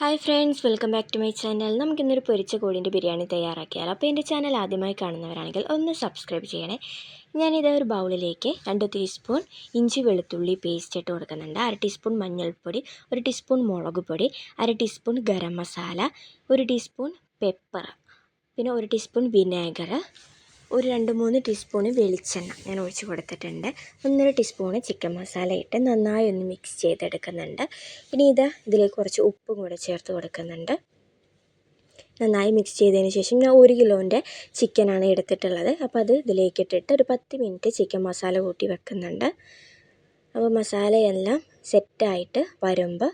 Hi friends welcome back to my channel നമുക്കിന്നൊരു പൊരിച്ച കോഴിന്റെ ബിരിയാണി തയ്യാറാക്കിയാലോ. അപ്പോൾ എന്റെ ചാനൽ ആദ്യമായി കാണുന്നവരാണെങ്കിൽ ഒന്ന് സബ്സ്ക്രൈബ് ചെയ്യണേ. ഞാനിത് ഒരു ബൗളിലേക്ക് രണ്ട് ടീസ്പൂൺ ഇഞ്ചി വെളുത്തുള്ളി പേസ്റ്റ് ഇട്ട് കൊടുക്കുന്നുണ്ട്. അര ടീസ്പൂൺ മഞ്ഞൾപ്പൊടി ഒരു ടീസ്പൂൺ മുളക് പൊടി അര ടീസ്പൂൺ ഗരം മസാല ഒരു ടീസ്പൂൺ പെപ്പർ പിന്നെ ഒരു ടീസ്പൂൺ വിനേഗർ ഒരു രണ്ട് മൂന്ന് ടീസ്പൂണ് വെളിച്ചെണ്ണ ഞാൻ ഒഴിച്ച് കൊടുത്തിട്ടുണ്ട്. ഒന്നര ടീസ്പൂണ് ചിക്കൻ മസാല ഇട്ട് നന്നായി ഒന്ന് മിക്സ് ചെയ്തെടുക്കുന്നുണ്ട്. ഇനി ഇത് ഇതിലേക്ക് കുറച്ച് ഉപ്പും കൂടെ ചേർത്ത് കൊടുക്കുന്നുണ്ട്. നന്നായി മിക്സ് ചെയ്തതിന് ശേഷം ഞാൻ ഒരു കിലോന്റെ ചിക്കനാണ് എടുത്തിട്ടുള്ളത്. അപ്പോൾ അത് ഇതിലേക്ക് ഇട്ടിട്ട് ഒരു പത്ത് മിനിറ്റ് ചിക്കൻ മസാല കൂട്ടി വെക്കുന്നുണ്ട്. അപ്പോൾ മസാലയെല്ലാം സെറ്റായിട്ട് വരുമ്പോൾ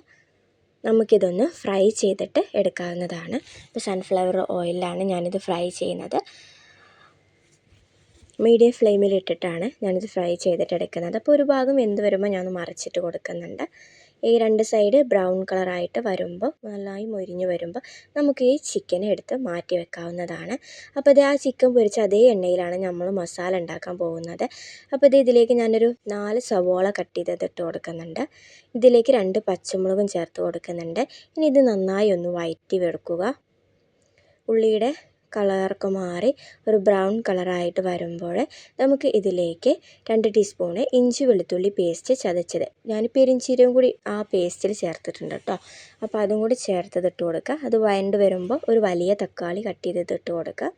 നമുക്കിതൊന്ന് ഫ്രൈ ചെയ്തിട്ട് എടുക്കാവുന്നതാണ്. ഇപ്പോൾ സൺഫ്ലവർ ഓയിലാണ് ഞാനിത് ഫ്രൈ ചെയ്യുന്നത്. മീഡിയം ഫ്ലെയിമിലിട്ടിട്ടാണ് ഞാനിത് ഫ്രൈ ചെയ്തിട്ട് എടുക്കുന്നത് അപ്പോൾ ഒരു ഭാഗം വെന്ത് വരുമ്പോൾ ഞാൻ മറിച്ചിട്ട് കൊടുക്കുന്നുണ്ട്. ഈ രണ്ട് സൈഡ് ബ്രൗൺ കളറായിട്ട് വരുമ്പോൾ നന്നായി മൊരിഞ്ഞ് വരുമ്പോൾ നമുക്ക് ഈ ചിക്കൻ എടുത്ത് മാറ്റി വെക്കാവുന്നതാണ്. അപ്പോൾ ഇത് ആ ചിക്കൻ പൊരിച്ച അതേ എണ്ണയിലാണ് നമ്മൾ മസാല ഉണ്ടാക്കാൻ പോകുന്നത്. അപ്പോൾ ഇത് ഇതിലേക്ക് ഞാനൊരു നാല് സവോള കട്ട് ചെയ്തത് ഇട്ട് കൊടുക്കുന്നുണ്ട്. ഇതിലേക്ക് രണ്ട് പച്ചമുളകും ചേർത്ത് കൊടുക്കുന്നുണ്ട്. ഇനി ഇത് നന്നായി ഒന്ന് വയറ്റി വെടുക്കുക. ഉള്ളിയുടെ കളറൊക്കെ മാറി ഒരു ബ്രൗൺ കളറായിട്ട് വരുമ്പോൾ നമുക്ക് ഇതിലേക്ക് രണ്ട് ടീസ്പൂണ് ഇഞ്ചി വെളുത്തുള്ളി പേസ്റ്റ് ചതച്ചത്. ഞാൻ പെരിഞ്ചീരവും കൂടി ആ പേസ്റ്റിൽ ചേർത്തിട്ടുണ്ട് കേട്ടോ. അപ്പോൾ അതും കൂടി ചേർത്തത് ഇട്ട് കൊടുക്കുക. അത് വഴണ്ട് വരുമ്പോൾ ഒരു വലിയ തക്കാളി കട്ട് ചെയ്തത് കൊടുക്കുക.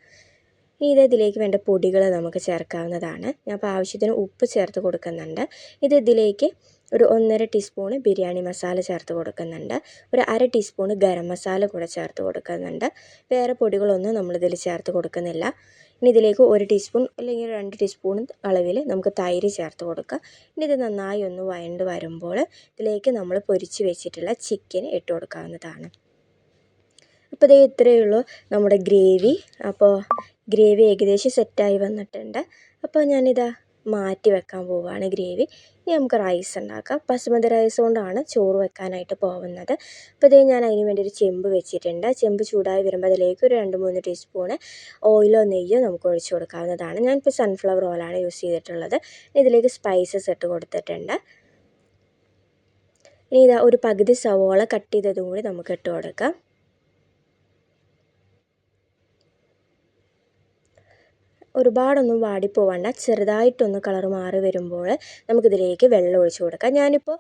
ഇനി ഇത് ഇതിലേക്ക് വേണ്ട പൊടികൾ നമുക്ക് ചേർക്കാവുന്നതാണ്. ഞാൻ അപ്പോൾ ആവശ്യത്തിന് ഉപ്പ് ചേർത്ത് കൊടുക്കുന്നുണ്ട്. ഇത് ഇതിലേക്ക് ഒരു ഒന്നര ടീസ്പൂണ് ബിരിയാണി മസാല ചേർത്ത് കൊടുക്കുന്നുണ്ട്. ഒരു അര ടീസ്പൂണ് ഗരം മസാല കൂടെ ചേർത്ത് കൊടുക്കുന്നുണ്ട്. വേറെ പൊടികളൊന്നും നമ്മളിതിൽ ചേർത്ത് കൊടുക്കുന്നില്ല. ഇനി ഇതിലേക്ക് ഒരു ടീസ്പൂൺ അല്ലെങ്കിൽ രണ്ട് ടീസ്പൂൺ അളവിൽ നമുക്ക് തൈര് ചേർത്ത് കൊടുക്കുക ഇനി ഇത് നന്നായി ഒന്ന് വഴണ്ട് വരുമ്പോൾ ഇതിലേക്ക് നമ്മൾ പൊരിച്ച് വെച്ചിട്ടുള്ള ചിക്കൻ ഇട്ട് കൊടുക്കാവുന്നതാണ്. അപ്പോൾ ഇതേ ഇത്രയേ ഉള്ളൂ നമ്മുടെ ഗ്രേവി. അപ്പോൾ ഗ്രേവി ഏകദേശം സെറ്റായി വന്നിട്ടുണ്ട്. അപ്പോൾ ഞാനിതാ മാറ്റി വെക്കാൻ പോവുകയാണ് ഗ്രേവി. ഇനി നമുക്ക് റൈസ് ഉണ്ടാക്കാം. ബസുമതി റൈസ് കൊണ്ടാണ് ചോറ് വെക്കാനായിട്ട് പോകുന്നത്. അപ്പോൾ ഇതേ ഞാൻ അതിന് വേണ്ടി ഒരു ചെമ്പ് വെച്ചിട്ടുണ്ട്. ചെമ്പ് ചൂടായി വരുമ്പോൾ അതിലേക്ക് ഒരു രണ്ട് മൂന്ന് ടീസ്പൂണ് ഓയിലോ നെയ്യോ നമുക്ക് ഒഴിച്ച് കൊടുക്കാവുന്നതാണ്. ഞാനിപ്പോൾ സൺഫ്ലവർ ഓയിലാണ് യൂസ് ചെയ്തിട്ടുള്ളത്. ഇതിലേക്ക് സ്പൈസസ് ഇട്ട് കൊടുത്തിട്ടുണ്ട്. ഇനി ഇതാ ഒരു പകുതി സവോള കട്ട് ചെയ്തതും കൂടി നമുക്ക് ഇട്ട് കൊടുക്കാം. ഒരുപാടൊന്നും വാടിപ്പോവണ്ട. ചെറുതായിട്ടൊന്ന് കളർ മാറി വരുമ്പോൾ നമുക്കിതിലേക്ക് വെള്ളം ഒഴിച്ച് കൊടുക്കാം. ഞാനിപ്പോൾ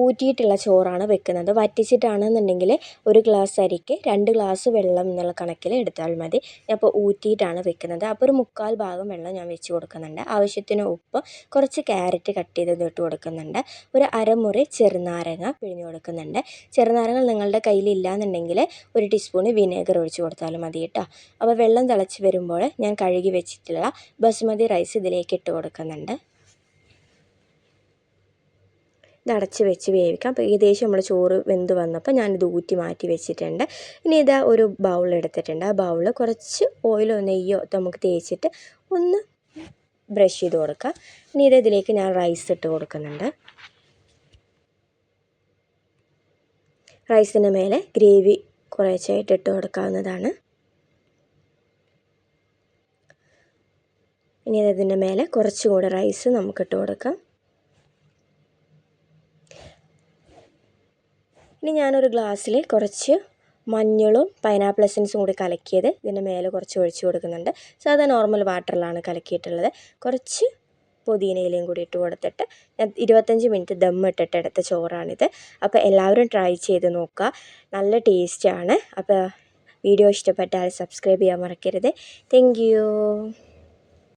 ഊറ്റിയിട്ടുള്ള ചോറാണ് വെക്കുന്നത്. വറ്റിച്ചിട്ടാണെന്നുണ്ടെങ്കിൽ ഒരു ഗ്ലാസ് അരിക്ക് രണ്ട് ഗ്ലാസ് വെള്ളം എന്നുള്ള കണക്കിൽ എടുത്താൽ മതി. ഞാൻ ഇപ്പോൾ ഊറ്റിയിട്ടാണ് വെക്കുന്നത്. അപ്പോൾ ഒരു മുക്കാൽ ഭാഗം വെള്ളം ഞാൻ വെച്ച് കൊടുക്കുന്നുണ്ട്. ആവശ്യത്തിന് ഉപ്പ് കുറച്ച് ക്യാരറ്റ് കട്ട് ചെയ്തത് ഇട്ട് കൊടുക്കുന്നുണ്ട്. ഒരു അരമുറി ചെറുനാരങ്ങ പിഴിഞ്ഞ് കൊടുക്കുന്നുണ്ട്. ചെറുനാരങ്ങ നിങ്ങളുടെ കയ്യിൽ എന്നുണ്ടെങ്കിൽ ഒരു ടീസ്പൂൺ വിനേഗർ ഒഴിച്ച് കൊടുത്താലും മതി കേട്ടോ. അപ്പോൾ വെള്ളം തിളച്ച് വരുമ്പോൾ ഞാൻ കഴുകി വെച്ചിട്ടുള്ള ബസുമതി റൈസ് ഇതിലേക്ക് ഇട്ട് കൊടുക്കുന്നുണ്ട്. ഇത് അടച്ച് വെച്ച് വേവിക്കാം. അപ്പോൾ ഏകദേശം നമ്മൾ ചോറ് വെന്ത് വന്നപ്പോൾ ഞാനിത് ഊറ്റി മാറ്റി വെച്ചിട്ടുണ്ട്. ഇനി ഇതാ ഒരു ബൗൾ എടുത്തിട്ടുണ്ട്. ആ ബൗളിൽ കുറച്ച് ഓയിലോ നെയ്യോ നമുക്ക് തേച്ചിട്ട് ഒന്ന് ബ്രഷ് ചെയ്ത് കൊടുക്കാം. ഇനി ഇത് ഇതിലേക്ക് ഞാൻ റൈസ് ഇട്ട് കൊടുക്കുന്നുണ്ട്. റൈസിന് മേലെ ഗ്രേവി കുറേശ്ശായിട്ട് ഇട്ട് കൊടുക്കാവുന്നതാണ്. ഇനി അതിന്റെ മേലെ കുറച്ചുകൂടെ റൈസ് നമുക്കിട്ട് കൊടുക്കാം. ഇനി ഞാനൊരു ഗ്ലാസ്സിൽ കുറച്ച് മഞ്ഞളും പൈനാപ്പിൾ എസൻസും കൂടി കലക്കിയത് ഇതിന്റെ മേലെ കുറച്ച് ഒഴിച്ച് കൊടുക്കുന്നുണ്ട്. സാധാ നോർമൽ വാട്ടറിലാണ് കലക്കിയിട്ടുള്ളത്. കുറച്ച് പുതിനയിലയും കൂടി ഇട്ട് കൊടുത്തിട്ട് ഇരുപത്തഞ്ച് മിനിറ്റ് ദം ഇട്ടിട്ട് എടുത്ത ചോറാണിത്. അപ്പോൾ എല്ലാവരും ട്രൈ ചെയ്ത് നോക്കുക. നല്ല ടേസ്റ്റാണ് അപ്പോൾ വീഡിയോ ഇഷ്ടപ്പെട്ടാൽ സബ്സ്ക്രൈബ് ചെയ്യാൻ മറക്കരുത്. താങ്ക്